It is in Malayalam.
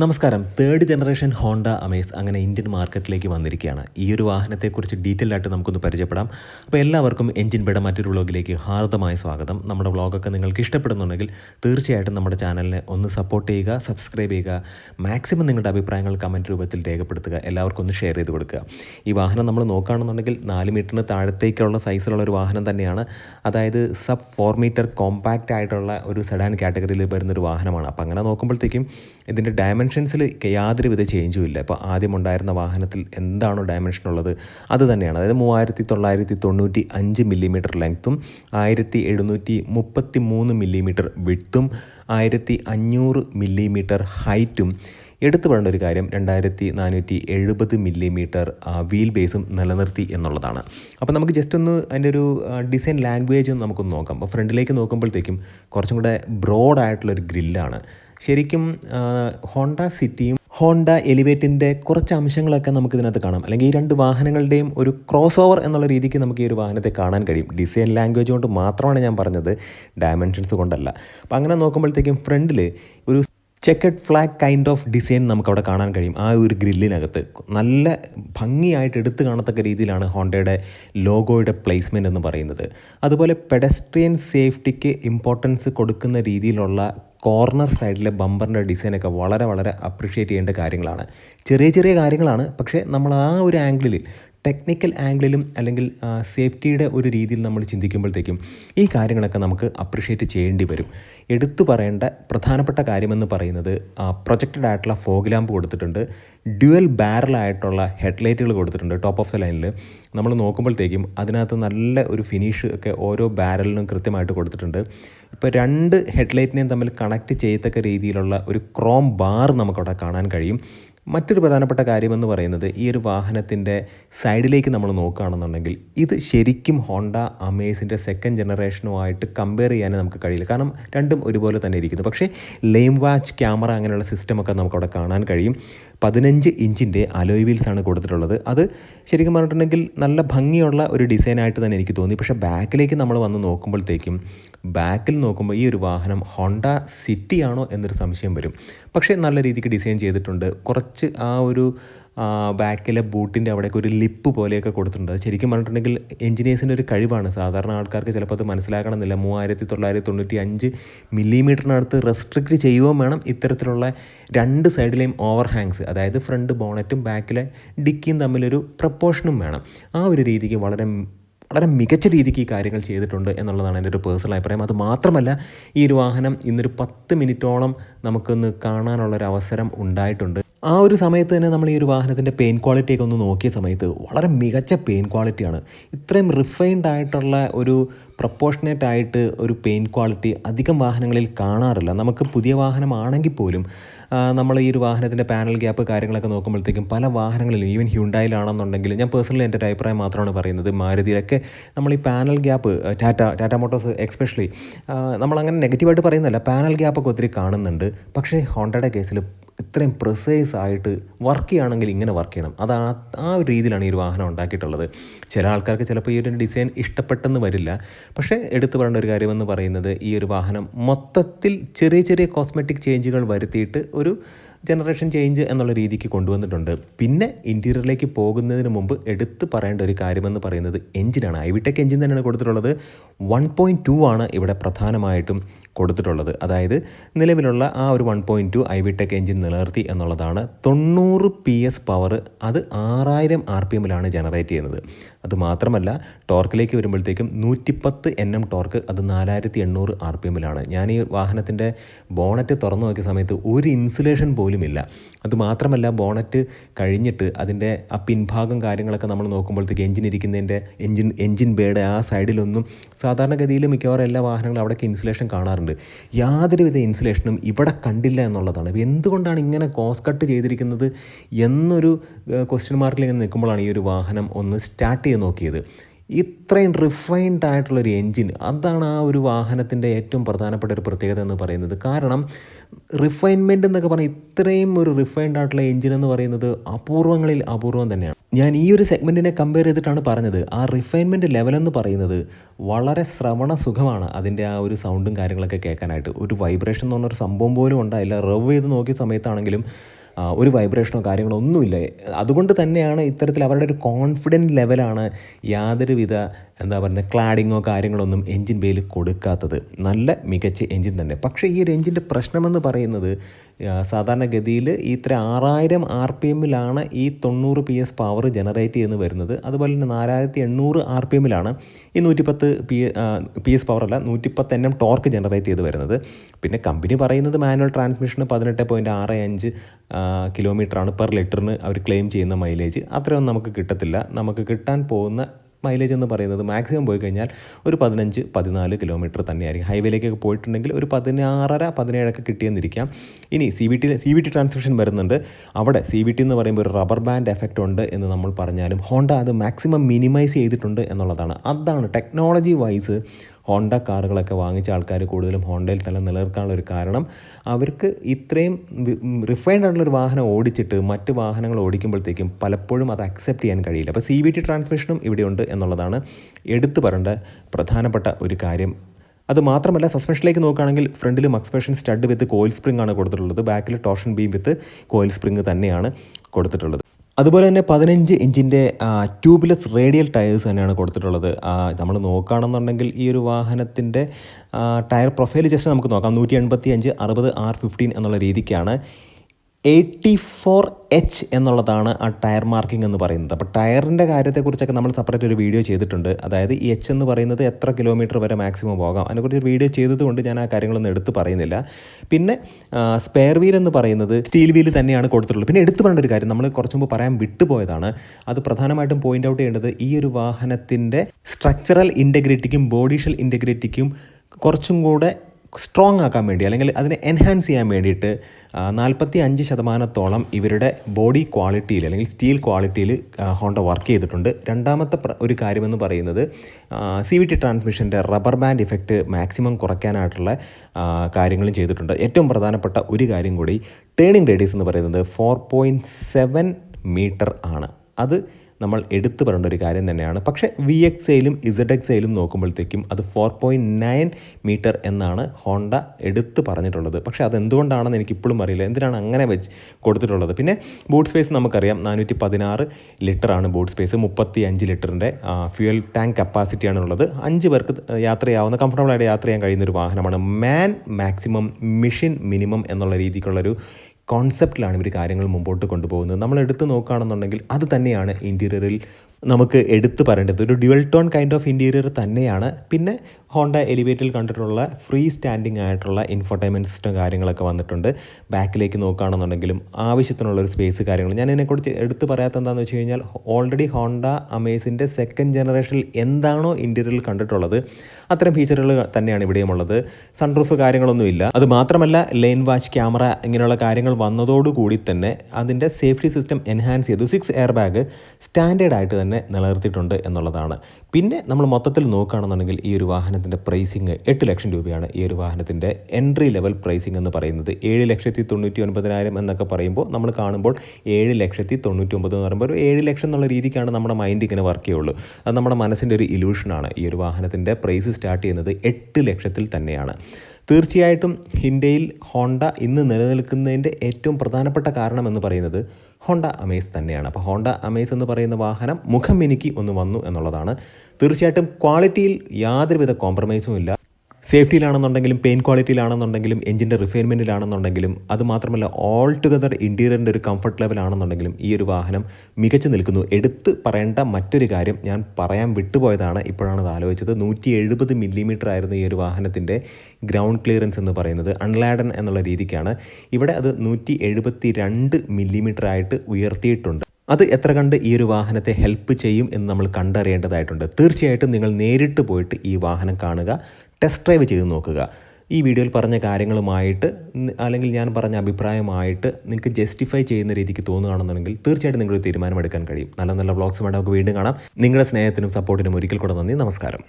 നമസ്കാരം. തേർഡ് ജനറേഷൻ ഹോണ്ട അമേസ് അങ്ങനെ ഇന്ത്യൻ മാർക്കറ്റിലേക്ക് വന്നിരിക്കുകയാണ്. ഈ ഒരു വാഹനത്തെക്കുറിച്ച് ഡീറ്റെയിൽ ആയിട്ട് നമുക്കൊന്ന് പരിചയപ്പെടാം. അപ്പോൾ എല്ലാവർക്കും എഞ്ചിൻ ബെഡ മറ്റൊരു വ്ളോഗിലേക്ക് ഹാർദമായ സ്വാഗതം. നമ്മുടെ വ്ളോഗൊക്കെ നിങ്ങൾക്ക് ഇഷ്ടപ്പെടുന്നുണ്ടെങ്കിൽ തീർച്ചയായിട്ടും നമ്മുടെ ചാനലിനെ ഒന്ന് സപ്പോർട്ട് ചെയ്യുക സബ്സ്ക്രൈബ് ചെയ്യുക മാക്സിമം നിങ്ങളുടെ അഭിപ്രായങ്ങൾ കമന്റ് രൂപത്തിൽ രേഖപ്പെടുത്തുക എല്ലാവർക്കും ഒന്ന് ഷെയർ ചെയ്ത് കൊടുക്കുക. ഈ വാഹനം നമ്മൾ നോക്കുകയാണെന്നുണ്ടെങ്കിൽ നാല് മീറ്ററിന് താഴത്തേക്കുള്ള സൈസിലുള്ള ഒരു വാഹനം തന്നെയാണ്. അതായത് സബ് ഫോർ മീറ്റർ കോമ്പാക്റ്റ് ആയിട്ടുള്ള ഒരു സെഡാൻ കാറ്റഗറിയിൽ വരുന്നൊരു വാഹനമാണ്. അപ്പോൾ അങ്ങനെ നോക്കുമ്പോഴത്തേക്കും ഇതിന്റെ ഡയമെൻഷൻസിൽ യാതൊരുവിധ ചേഞ്ചും ഇല്ല. ഇപ്പോൾ ആദ്യം ഉണ്ടായിരുന്ന വാഹനത്തിൽ എന്താണോ ഡയമെൻഷൻ ഉള്ളത് അത് തന്നെയാണ്. അതായത് മൂവായിരത്തി തൊള്ളായിരത്തി തൊണ്ണൂറ്റി അഞ്ച് മില്ലിമീറ്റർ ലെങ്ത്തും ആയിരത്തി എഴുന്നൂറ്റി മുപ്പത്തി മൂന്ന് മില്ലിമീറ്റർ വിട്ടും ആയിരത്തി അഞ്ഞൂറ് മില്ലിമീറ്റർ ഹൈറ്റും എടുത്തു പറയേണ്ട ഒരു കാര്യം രണ്ടായിരത്തി നാനൂറ്റി എഴുപത് മില്ലിമീറ്റർ വീൽ ബേസും നിലനിർത്തി എന്നുള്ളതാണ്. അപ്പോൾ നമുക്ക് ജസ്റ്റ് ഒന്ന് അതിന്റെ ഒരു ഡിസൈൻ ലാംഗ്വേജ് ഒന്ന് നമുക്കൊന്ന് നോക്കാം. അപ്പോൾ ഫ്രണ്ടിലേക്ക് നോക്കുമ്പോഴത്തേക്കും കുറച്ചും കൂടെ ബ്രോഡായിട്ടുള്ളൊരു ഗ്രില്ലാണ്. ശരിക്കും ഹോണ്ട സിറ്റിയും ഹോണ്ട എലിവേറ്റിന്റെ കുറച്ച് അംശങ്ങളൊക്കെ നമുക്ക് ഇതിനകത്ത് കാണാം. അല്ലെങ്കിൽ ഈ രണ്ട് വാഹനങ്ങളുടെയും ഒരു ക്രോസ് ഓവർ എന്നുള്ള രീതിക്ക് നമുക്ക് ഈ ഒരു വാഹനത്തെ കാണാൻ കഴിയും. ഡിസൈൻ ലാംഗ്വേജ് കൊണ്ട് മാത്രമാണ് ഞാൻ പറഞ്ഞത് ഡയമെൻഷൻസ് കൊണ്ടല്ല. അപ്പം അങ്ങനെ നോക്കുമ്പോഴത്തേക്കും ഫ്രണ്ടിൽ ഒരു checked flag kind of design നമുക്കവിടെ കാണാൻ കഴിയും. ആ ഒരു ഗ്രില്ലിനകത്ത്. നല്ല ഭംഗിയായിട്ട് എടുത്തു കാണത്തക്ക രീതിയിലാണ് ഹോണ്ടയുടെ ലോഗോയുടെ പ്ലേസ്മെന്റ് എന്ന് പറയുന്നത്. അതുപോലെ പെഡസ്ട്രിയൻ സേഫ്റ്റിക്ക് ഇമ്പോർട്ടൻസ് കൊടുക്കുന്ന രീതിയിലുള്ള കോർണർ സൈഡിലെ ബമ്പറിന്റെ ഡിസൈനൊക്കെ വളരെ വളരെ അപ്രീഷിയേറ്റ് ചെയ്യേണ്ട കാര്യങ്ങളാണ്. ചെറിയ ചെറിയ കാര്യങ്ങളാണ്. പക്ഷേ നമ്മൾ ആ ഒരു ആംഗിളിൽ ടെക്നിക്കൽ ആംഗിളിലും അല്ലെങ്കിൽ സേഫ്റ്റിയുടെ ഒരു രീതിയിൽ നമ്മൾ ചിന്തിക്കുമ്പോഴത്തേക്കും ഈ കാര്യങ്ങളൊക്കെ നമുക്ക് അപ്രിഷ്യേറ്റ് ചെയ്യേണ്ടി വരും. എടുത്തു പറയേണ്ട പ്രധാനപ്പെട്ട കാര്യമെന്ന് പറയുന്നത് പ്രൊജക്റ്റഡ് ആയിട്ടുള്ള ഫോഗ് ലാമ്പ് കൊടുത്തിട്ടുണ്ട്. ഡ്യുവൽ ബാരലായിട്ടുള്ള ഹെഡ്ലൈറ്റുകൾ കൊടുത്തിട്ടുണ്ട് ടോപ്പ് ഓഫ് ദ ലൈനിൽ നമ്മൾ നോക്കുമ്പോഴത്തേക്കും അതിനകത്ത് നല്ല ഒരു ഫിനിഷ് ഒക്കെ ഓരോ ബാരലിനും കൃത്യമായിട്ട് കൊടുത്തിട്ടുണ്ട്. ഇപ്പോൾ രണ്ട് ഹെഡ്ലൈറ്റിനെയും തമ്മിൽ കണക്ട് ചെയ്യത്തക്ക രീതിയിലുള്ള ഒരു ക്രോം ബാർ നമുക്കവിടെ കാണാൻ കഴിയും. മറ്റൊരു പ്രധാനപ്പെട്ട കാര്യമെന്ന് പറയുന്നത് ഈ ഒരു വാഹനത്തിന്റെ സൈഡിലേക്ക് നമ്മൾ നോക്കുകയാണെന്നുണ്ടെങ്കിൽ ഇത് ശരിക്കും ഹോണ്ട അമേസിന്റെ സെക്കൻഡ് ജനറേഷനുമായിട്ട് കമ്പയർ ചെയ്യാനേ നമുക്ക് കഴിയില്ല. കാരണം രണ്ടും ഒരുപോലെ തന്നെ ഇരിക്കുന്നു. പക്ഷേ ലെയിം വാച്ച് ക്യാമറ അങ്ങനെയുള്ള സിസ്റ്റമൊക്കെ നമുക്കവിടെ കാണാൻ കഴിയും. പതിനഞ്ച് ഇഞ്ചിന്റെ അലോയ് വീൽസാണ് കൊടുത്തിട്ടുള്ളത്. അത് ശരിക്കും പറഞ്ഞിട്ടുണ്ടെങ്കിൽ നല്ല ഭംഗിയുള്ള ഒരു ഡിസൈനായിട്ട് തന്നെ എനിക്ക് തോന്നി. പക്ഷേ ബാക്കിലേക്ക് നമ്മൾ വന്ന് നോക്കുമ്പോഴത്തേക്കും ബാക്കിൽ നോക്കുമ്പോൾ ഈ ഒരു വാഹനം ഹോണ്ട സിറ്റി ആണോ എന്നൊരു സംശയം വരും. പക്ഷേ നല്ല രീതിക്ക് ഡിസൈൻ ചെയ്തിട്ടുണ്ട്. കുറച്ച് ആ ഒരു ബാക്കിലെ ബൂട്ടിന്റെ അവിടെയൊക്കെ ഒരു ലിപ്പ് പോലെയൊക്കെ കൊടുത്തിട്ടുണ്ട്. അത് ശരിക്കും പറഞ്ഞിട്ടുണ്ടെങ്കിൽ എഞ്ചിനീയേഴ്സിന്റെ ഒരു കഴിവാണ്. സാധാരണ ആൾക്കാർക്ക് ചിലപ്പോൾ അത് മനസ്സിലാക്കണമെന്നില്ല. മൂവായിരത്തി തൊള്ളായിരത്തി തൊണ്ണൂറ്റി അഞ്ച് മില്ലിമീറ്ററിനടുത്ത് റെസ്ട്രിക്റ്റ് ചെയ്യുകയും വേണം. ഇത്തരത്തിലുള്ള രണ്ട് സൈഡിലെയും ഓവർ ഹാങ്സ് അതായത് ഫ്രണ്ട് ബോണറ്റും ബാക്കിലെ ഡിക്കിയും തമ്മിലൊരു പ്രപ്പോർഷനും വേണം. ആ ഒരു രീതിക്ക് വളരെ വളരെ മികച്ച രീതിക്ക് ഈ കാര്യങ്ങൾ ചെയ്തിട്ടുണ്ട് എന്നുള്ളതാണ് എന്റെ ഒരു പേഴ്സണൽ അഭിപ്രായം. അത് മാത്രമല്ല ഈ ഒരു വാഹനം ഇന്നൊരു പത്ത് മിനിറ്റോളം നമുക്കൊന്ന് കാണാനുള്ളൊരു അവസരം ഉണ്ടായിട്ടുണ്ട്. ആ ഒരു സമയത്ത് തന്നെ നമ്മൾ ഈ ഒരു വാഹനത്തിന്റെ പെയിൻ ക്വാളിറ്റിയൊക്കെ ഒന്ന് നോക്കിയ സമയത്ത് വളരെ മികച്ച പെയിൻ ക്വാളിറ്റിയാണ് ഇത്രയും റിഫൈൻഡ് ആയിട്ടുള്ള ഒരു പ്രപ്പോർഷനേറ്റ് ആയിട്ട് ഒരു പെയിൻ ക്വാളിറ്റി അധികം വാഹനങ്ങളിൽ കാണാറില്ല. നമുക്ക് പുതിയ വാഹനമാണെങ്കിൽ പോലും നമ്മൾ ഈ ഒരു വാഹനത്തിന്റെ പാനൽ ഗ്യാപ്പ് കാര്യങ്ങളൊക്കെ നോക്കുമ്പോഴത്തേക്കും പല വാഹനങ്ങളിലും ഈവൻ ഹ്യുണ്ടായിലാണെന്നുണ്ടെങ്കിൽ ഞാൻ പേഴ്സണലി എന്റെ ഒരു അഭിപ്രായം മാത്രമാണ് പറയുന്നത്. മാരുതിയിലൊക്കെ നമ്മൾ ഈ panel gap Tata Tata Motors especially നമ്മളങ്ങനെ നെഗറ്റീവായിട്ട് പറയുന്നില്ല പാനൽ ഗ്യാപ്പൊക്കെ ഒത്തിരി കാണുന്നുണ്ട്. പക്ഷേ ഹോണ്ടയുടെ കേസിൽ ഇത്രയും പ്രിസൈസ് ആയിട്ട് വർക്ക് ചെയ്യുകയാണെങ്കിൽ ഇങ്ങനെ വർക്ക് ചെയ്യണം. അത് ആ ആ ഒരു രീതിയിലാണ് ഈ ഒരു വാഹനം ഉണ്ടാക്കിയിട്ടുള്ളത്. ചില ആൾക്കാർക്ക് ചിലപ്പോൾ ഈ ഒരു ഡിസൈൻ ഇഷ്ടപ്പെട്ടെന്ന് വരില്ല. പക്ഷേ എടുത്തു പറയേണ്ട ഒരു കാര്യമെന്ന് പറയുന്നത് ഈ ഒരു വാഹനം മൊത്തത്തിൽ ചെറിയ ചെറിയ കോസ്മെറ്റിക് ചേഞ്ചുകൾ വരുത്തിയിട്ട് ഒരു ജനറേഷൻ ചേഞ്ച് എന്നുള്ള രീതിക്ക് കൊണ്ടുവന്നിട്ടുണ്ട്. പിന്നെ ഇന്റീരിയറിലേക്ക് പോകുന്നതിന് മുമ്പ് എടുത്ത് പറയേണ്ട ഒരു കാര്യമെന്ന് പറയുന്നത് എഞ്ചിനാണ് ഐവിടെക് എഞ്ചിൻ തന്നെയാണ് കൊടുത്തിട്ടുള്ളത്. വൺ പോയിന്റ് ടു ആണ് ഇവിടെ പ്രധാനമായിട്ടും. കൊടുത്തിട്ടുള്ളത്. അതായത് നിലവിലുള്ള ആ ഒരു one point two I V tech engine നിലനിർത്തി എന്നുള്ളതാണ് തൊണ്ണൂറ് പി എസ് പവർ അത് ആറായിരം ആർ പി എമ്മിലാണ് ജനറേറ്റ് ചെയ്യുന്നത്. അതുമാത്രമല്ല ടോർക്കിലേക്ക് വരുമ്പോഴത്തേക്കും നൂറ്റിപ്പത്ത് എൻ എം ടോർക്ക് അത് നാലായിരത്തി എണ്ണൂറ് ആർ പി എമ്മിലാണ് ഞാൻ ഈ വാഹനത്തിന്റെ ബോണറ്റ് തുറന്നു നോക്കിയ സമയത്ത് ഒരു ഇൻസുലേഷൻ പോലുമില്ല. അത് മാത്രമല്ല ബോണറ്റ് കഴിഞ്ഞിട്ട് അതിന്റെ ആ പിൻഭാഗം കാര്യങ്ങളൊക്കെ നമ്മൾ നോക്കുമ്പോഴത്തേക്ക് എഞ്ചിൻ ഇരിക്കുന്നതിന്റെ എഞ്ചിൻ എഞ്ചിൻ ബേഡ് ആ സൈഡിലൊന്നും സാധാരണഗതിയിൽ മിക്കവാറും എല്ലാ വാഹനങ്ങളും അവിടെയൊക്കെ ഇൻസുലേഷൻ കാണാറുണ്ട്. യാതൊരുവിധ ഇൻസുലേഷനും ഇവിടെ കണ്ടില്ല എന്നുള്ളതാണ്. എന്തുകൊണ്ടാണ് ഇങ്ങനെ കോസ്റ്റ് കട്ട് ചെയ്തിരിക്കുന്നത്? എന്നൊരു ക്വസ്റ്റ്യൻ മാർക്കിൽ ഇങ്ങനെ നിൽക്കുമ്പോഴാണ് ഈ ഒരു വാഹനം ഒന്ന് സ്റ്റാർട്ട് ചെയ്ത് നോക്കിയത്. ഇത്രയും റിഫൈൻഡ് ആയിട്ടുള്ളൊരു എൻജിൻ അതാണ് ആ ഒരു വാഹനത്തിന്റെ ഏറ്റവും പ്രധാനപ്പെട്ട ഒരു പ്രത്യേകത എന്ന് പറയുന്നത്. കാരണം റിഫൈൻമെന്റ് എന്നൊക്കെ പറഞ്ഞാൽ ഇത്രയും ഒരു റിഫൈൻഡ് ആയിട്ടുള്ള എൻജിൻ എന്ന് പറയുന്നത് അപൂർവങ്ങളിൽ അപൂർവം തന്നെയാണ്. ഞാൻ ഈ ഒരു സെഗ്മെന്റിനെ കമ്പയർ ചെയ്തിട്ടാണ് പറഞ്ഞത്. ആ റിഫൈൻമെന്റ് ലെവലെന്ന് പറയുന്നത് വളരെ ശ്രവണ സുഖമാണ് അതിന്റെ ആ ഒരു സൗണ്ടും കാര്യങ്ങളൊക്കെ കേൾക്കാനായിട്ട്. ഒരു വൈബ്രേഷൻ എന്ന് പറഞ്ഞൊരു സംഭവം പോലും ഉണ്ടായില്ല. റവ് ചെയ്ത് നോക്കിയ സമയത്താണെങ്കിലും ഒരു വൈബ്രേഷനോ കാര്യങ്ങളോ ഒന്നുമില്ല. അതുകൊണ്ട് തന്നെയാണ് ഇത്തരത്തിൽ അവരുടെ ഒരു കോൺഫിഡന്റ് ലെവലാണ് യാതൊരുവിധ എന്താ പറയുക ക്ലാഡിങ്ങോ കാര്യങ്ങളൊന്നും എൻജിൻ ബേയിൽ കൊടുക്കാത്തത്. നല്ല മികച്ച എൻജിൻ തന്നെ. പക്ഷേ ഈ ഒരു എൻജിന്റെ പ്രശ്നമെന്ന് പറയുന്നത് സാധാരണഗതിയിൽ ഈ ഇത്ര ആറായിരം ആർ പി എമ്മിലാണ് ഈ തൊണ്ണൂറ് പി എസ് പവർ ജനറേറ്റ് ചെയ്യുന്നത് വരുന്നത്. അതുപോലെ തന്നെ നാലായിരത്തി എണ്ണൂറ് ആർ പി എമ്മിലാണ് ഈ നൂറ്റിപ്പത്ത് പി പി എസ് പവർ അല്ല നൂറ്റിപ്പത്ത് എൻ എം ടോർക്ക് ജനറേറ്റ് ചെയ്ത് വരുന്നത്. പിന്നെ കമ്പനി പറയുന്നത് മാനുവൽ ട്രാൻസ്മിഷന് പതിനെട്ട് പോയിന്റ് ആറ് അഞ്ച് കിലോമീറ്ററാണ് പെർ ലിറ്ററിന് അവർ ക്ലെയിം ചെയ്യുന്ന മൈലേജ് അത്രയൊന്നും നമുക്ക് കിട്ടത്തില്ല. നമുക്ക് കിട്ടാൻ പോകുന്ന മൈലേജ് എന്ന് പറയുന്നത് മാക്സിമം പോയി കഴിഞ്ഞാൽ ഒരു പതിനഞ്ച് പതിനാല് കിലോമീറ്റർ തന്നെയായിരിക്കും. ഹൈവേയിലേക്കൊക്കെ പോയിട്ടുണ്ടെങ്കിൽ ഒരു പതിനാറര പതിനേഴൊക്കെ കിട്ടിയെന്നിരിക്കാം. ഇനി C V T C V T transmission വരുന്നുണ്ട്. അവിടെ സി വി ടി എന്ന് പറയുമ്പോൾ ഒരു റബ്ബർ ബാൻഡ് എഫക്റ്റ് ഉണ്ട് എന്ന് നമ്മൾ പറഞ്ഞാലും ഹോണ്ട അത് മാക്സിമം മിനിമൈസ് ചെയ്തിട്ടുണ്ട് എന്നുള്ളതാണ്. അതാണ് ടെക്നോളജി വൈസ് ഹോണ്ട കാറുകളൊക്കെ വാങ്ങിച്ച ആൾക്കാർ കൂടുതലും ഹോണ്ടയിൽ തന്നെ നിലനിർത്താനുള്ള ഒരു കാരണം അവർക്ക് ഇത്രയും റിഫൈൻഡ് ആയിട്ടുള്ളൊരു വാഹനം ഓടിച്ചിട്ട് മറ്റ് വാഹനങ്ങൾ ഓടിക്കുമ്പോഴത്തേക്കും പലപ്പോഴും അത് അക്സെപ്റ്റ് ചെയ്യാൻ കഴിയില്ല. അപ്പോൾ സി വി ടി ട്രാൻസ്മിഷനും ഇവിടെയുണ്ട് എന്നുള്ളതാണ് എടുത്തു പറയേണ്ട പ്രധാനപ്പെട്ട ഒരു കാര്യം. അത് മാത്രമല്ല സസ്പെൻഷനിലേക്ക് നോക്കുകയാണെങ്കിൽ ഫ്രണ്ടിൽ McPherson strut with coil spring ആണ് കൊടുത്തിട്ടുള്ളത്. ബാക്കിൽ torsion beam with coil spring തന്നെയാണ് കൊടുത്തിട്ടുള്ളത്. അതുപോലെ തന്നെ പതിനഞ്ച് ഇഞ്ചിന്റെ ട്യൂബ്ലെസ് റേഡിയൽ ടയേഴ്സ് തന്നെയാണ് കൊടുത്തിട്ടുള്ളത്. നമ്മൾ നോക്കുകയാണെന്നുണ്ടെങ്കിൽ ഈ ഒരു വാഹനത്തിന്റെ ടയർ പ്രൊഫൈൽ ജസ്റ്റ് നമുക്ക് നോക്കാം. നൂറ്റി എൺപത്തി അഞ്ച് അറുപത് ആർ ഫിഫ്റ്റീൻ എന്നുള്ള രീതിക്കാണ് എയ്റ്റി ഫോർ എച്ച് എന്നുള്ളതാണ് ആ ടയർ മാർക്കിംഗ് എന്ന് പറയുന്നത്. അപ്പോൾ ടയറിന്റെ കാര്യത്തെക്കുറിച്ചൊക്കെ നമ്മൾ സെപ്പറേറ്റ് ഒരു വീഡിയോ ചെയ്തിട്ടുണ്ട്. അതായത് ഈ എച്ച് എന്ന് പറയുന്നത് എത്ര കിലോമീറ്റർ വരെ മാക്സിമം പോകാം അതിനെക്കുറിച്ച് വീഡിയോ ചെയ്തതുകൊണ്ട് ഞാൻ ആ കാര്യങ്ങളൊന്നും എടുത്ത് പറയുന്നില്ല. പിന്നെ സ്പെയർ വീൽ എന്ന് പറയുന്നത് സ്റ്റീൽ വീൽ തന്നെയാണ് കൊടുത്തിട്ടുള്ളത്. പിന്നെ എടുത്തു പറയേണ്ട ഒരു കാര്യം നമ്മൾ കുറച്ച് മുമ്പ് പറയാൻ വിട്ടുപോയതാണ്. അത് പ്രധാനമായിട്ടും പോയിന്റ് ഔട്ട് ചെയ്യേണ്ടത് ഈ ഒരു വാഹനത്തിന്റെ സ്ട്രക്ചറൽ ഇന്റഗ്രിറ്റിക്കും ബോഡി ഷെൽ ഇന്റഗ്രിറ്റിക്കും കുറച്ചും കൂടെ സ്ട്രോങ് ആക്കാൻ വേണ്ടി അല്ലെങ്കിൽ അതിനെ എൻഹാൻസ് ചെയ്യാൻ വേണ്ടിയിട്ട് നാൽപ്പത്തി അഞ്ച് ശതമാനത്തോളം ഇവരുടെ ബോഡി ക്വാളിറ്റിയിൽ അല്ലെങ്കിൽ സ്റ്റീൽ ക്വാളിറ്റിയിൽ ഹോണ്ട വർക്ക് ചെയ്തിട്ടുണ്ട്. രണ്ടാമത്തെ ഒരു കാര്യമെന്ന് പറയുന്നത് സി വി ടി ട്രാൻസ്മിഷന്റെ റബ്ബർ ബാൻഡ് ഇഫക്റ്റ് മാക്സിമം കുറയ്ക്കാനായിട്ടുള്ള കാര്യങ്ങളും ചെയ്തിട്ടുണ്ട്. ഏറ്റവും പ്രധാനപ്പെട്ട ഒരു കാര്യം കൂടി ടേണിംഗ് റേഡിയസ് എന്ന് പറയുന്നത് ഫോർ പോയിന്റ് സെവൻ മീറ്റർ ആണ്. അത് നമ്മൾ എടുത്തു പറയേണ്ട ഒരു കാര്യം തന്നെയാണ്. പക്ഷേ വി എക്സ് എയിലും ഇസഡ് എക്സ് എയിലും നോക്കുമ്പോഴത്തേക്കും അത് ഫോർ പോയിന്റ് നയൻ മീറ്റർ എന്നാണ് ഹോണ്ട എടുത്തു പറഞ്ഞിട്ടുള്ളത്. പക്ഷേ അതെന്തുകൊണ്ടാണെന്ന് എനിക്ക് ഇപ്പോഴും അറിയില്ല. എന്തിനാണ് അങ്ങനെ വെച്ച് കൊടുത്തിട്ടുള്ളത്? പിന്നെ ബൂട്ട് സ്പേസ് നമുക്കറിയാം. നാനൂറ്റി പതിനാറ് ലിറ്ററാണ് ബൂട്ട് സ്പേസ്. മുപ്പത്തി അഞ്ച് ലിറ്ററിന്റെ ഫ്യൂൽ ടാങ്ക് കപ്പാസിറ്റിയാണ് ഉള്ളത് അഞ്ച് പേർക്ക് യാത്രയാവുന്ന ആയിട്ട് യാത്ര ചെയ്യാൻ കഴിയുന്ന ഒരു വാഹനമാണ്. മാൻ മാക്സിമം മിഷൻ മിനിമം എന്നുള്ള രീതിക്കുള്ളൊരു കോൺസെപ്റ്റിലാണ് ഇവർ കാര്യങ്ങൾ മുമ്പോട്ട് കൊണ്ടുപോകുന്നത്. നമ്മൾ എടുത്തു നോക്കുകയാണെന്നുണ്ടെങ്കിൽ അത് തന്നെയാണ് ഇന്റീരിയറിൽ നമുക്ക് എടുത്തു പറയേണ്ടത്. ഒരു dual tone kind of interior തന്നെയാണ്. പിന്നെ ഹോണ്ട എലിവേറ്റിൽ കണ്ടിട്ടുള്ള ഫ്രീ സ്റ്റാൻഡിങ് ആയിട്ടുള്ള ഇൻഫോർട്ടൈൻമെന്റ് സിസ്റ്റം കാര്യങ്ങളൊക്കെ വന്നിട്ടുണ്ട്. ബാക്കിലേക്ക് നോക്കുകയാണെന്നുണ്ടെങ്കിലും ആവശ്യത്തിനുള്ള ഒരു സ്പേസ് കാര്യങ്ങൾ. ഞാൻ ഇതിനെക്കുറിച്ച് എടുത്തു പറയാത്ത എന്താണെന്ന് വെച്ച് കഴിഞ്ഞാൽ ഓൾറെഡി ഹോണ്ട അമേസിന്റെ സെക്കൻഡ് ജനറേഷനിൽ എന്താണോ ഇന്റീരിയറിൽ കണ്ടിട്ടുള്ളത് അത്തരം ഫീച്ചറുകൾ തന്നെയാണ് ഇവിടെയും ഉള്ളത്. സൺറൂഫ് കാര്യങ്ങളൊന്നുമില്ല അത് മാത്രമല്ല ലൈൻ വാച്ച് ക്യാമറ ഇങ്ങനെയുള്ള കാര്യങ്ങൾ വന്നതോടുകൂടി തന്നെ അതിന്റെ സേഫ്റ്റി സിസ്റ്റം എൻഹാൻസ് ചെയ്തു. സിക്സ് എയർ ബാഗ് സ്റ്റാൻഡേർഡ് ആയിട്ട് തന്നെ നിലനിർത്തിയിട്ടുണ്ട് എന്നുള്ളതാണ്. പിന്നെ നമ്മൾ മൊത്തത്തിൽ നോക്കുകയാണെന്നുണ്ടെങ്കിൽ ഈ ഒരു വാഹനത്തിന്റെ പ്രൈസിങ് എട്ട് ലക്ഷം രൂപയാണ്. ഈ ഒരു വാഹനത്തിന്റെ എൻട്രി ലെവൽ പ്രൈസിംഗ് എന്ന് പറയുന്നത് ഏഴ് ലക്ഷത്തി തൊണ്ണൂറ്റി ഒൻപതിനായിരം എന്നൊക്കെ പറയുമ്പോൾ നമ്മൾ കാണുമ്പോൾ ഏഴ് ലക്ഷത്തി തൊണ്ണൂറ്റി ഒമ്പത് എന്ന് പറയുമ്പോൾ ഒരു ഏഴ് ലക്ഷം എന്നുള്ള രീതിക്കാണ് നമ്മുടെ മൈൻഡ് ഇങ്ങനെ വർക്ക് ചെയ്യുള്ളൂ. അത് നമ്മുടെ മനസ്സിന്റെ ഒരു ഇലൂഷനാണ് ഈ ഒരു വാഹനത്തിന്റെ പ്രൈസ് സ്റ്റാർട്ട് ചെയ്യുന്നത് എട്ട് ലക്ഷത്തിൽ തന്നെയാണ്. തീർച്ചയായിട്ടും ഹിൻഡയിൽ ഹോണ്ട ഇന്ന് നിലനിൽക്കുന്നതിന്റെ ഏറ്റവും പ്രധാനപ്പെട്ട കാരണം എന്ന് പറയുന്നത് ഹോണ്ട അമേസ് തന്നെയാണ്. അപ്പോൾ ഹോണ്ട അമേസ് എന്ന് പറയുന്ന വാഹനം മുഖം മിനുക്കി ഒന്ന് വന്നു എന്നുള്ളതാണ്. തീർച്ചയായിട്ടും ക്വാളിറ്റിയിൽ യാതൊരുവിധ കോംപ്രമൈസും ഇല്ല. സേഫ്റ്റിയിലാണെന്നുണ്ടെങ്കിലും പെയിൻ ക്വാളിറ്റിയിലാണെന്നുണ്ടെങ്കിലും എഞ്ചിന്റെ റിഫൈൻമെന്റിലാണെന്നുണ്ടെങ്കിലും അത് മാത്രമല്ല ഓൾ ടുഗദർ ഇന്റീരിയറിന്റെ ഒരു കംഫർട്ട് ലെവലാണെന്നുണ്ടെങ്കിലും ഈ ഒരു വാഹനം മികച്ചു നിൽക്കുന്നു. എടുത്ത് പറയേണ്ട മറ്റൊരു കാര്യം ഞാൻ പറയാൻ വിട്ടുപോയതാണ് ഇപ്പോഴാണ് അത് ആലോചിച്ചത്. നൂറ്റി എഴുപത് മില്ലിമീറ്റർ ആയിരുന്നു ഈ ഒരു വാഹനത്തിന്റെ ഗ്രൗണ്ട് ക്ലിയറൻസ് എന്ന് പറയുന്നത്. അൺലാഡൻ എന്നുള്ള രീതിക്കാണ്. ഇവിടെ അത് നൂറ്റി എഴുപത്തി രണ്ട് മില്ലിമീറ്റർ ആയിട്ട് ഉയർത്തിയിട്ടുണ്ട്. അത് എത്ര കണ്ട് ഈ ഒരു വാഹനത്തെ ഹെൽപ്പ് ചെയ്യും എന്ന് നമ്മൾ കണ്ടറിയേണ്ടതായിട്ടുണ്ട്. തീർച്ചയായിട്ടും നിങ്ങൾ നേരിട്ട് പോയിട്ട് ഈ വാഹനം കാണുക ടെസ്റ്റ് ഡ്രൈവ് ചെയ്ത് നോക്കുക. ഈ വീഡിയോയിൽ പറഞ്ഞ കാര്യങ്ങളുമായിട്ട് അല്ലെങ്കിൽ ഞാൻ പറഞ്ഞ അഭിപ്രായമായിട്ട് നിങ്ങൾക്ക് ജസ്റ്റിഫൈ ചെയ്യുന്ന രീതിക്ക് തോന്നുകയാണെന്നുണ്ടെങ്കിൽ തീർച്ചയായിട്ടും നിങ്ങളൊരു തീരുമാനമെടുക്കാൻ കഴിയും. നല്ല നല്ല വ്ളോഗ്സുമായിട്ട് നമുക്ക് വീണ്ടും കാണാം. നിങ്ങളുടെ സ്നേഹത്തിനും സപ്പോർട്ടിനും ഒരിക്കൽ കൂടെ നന്ദി നമസ്കാരം.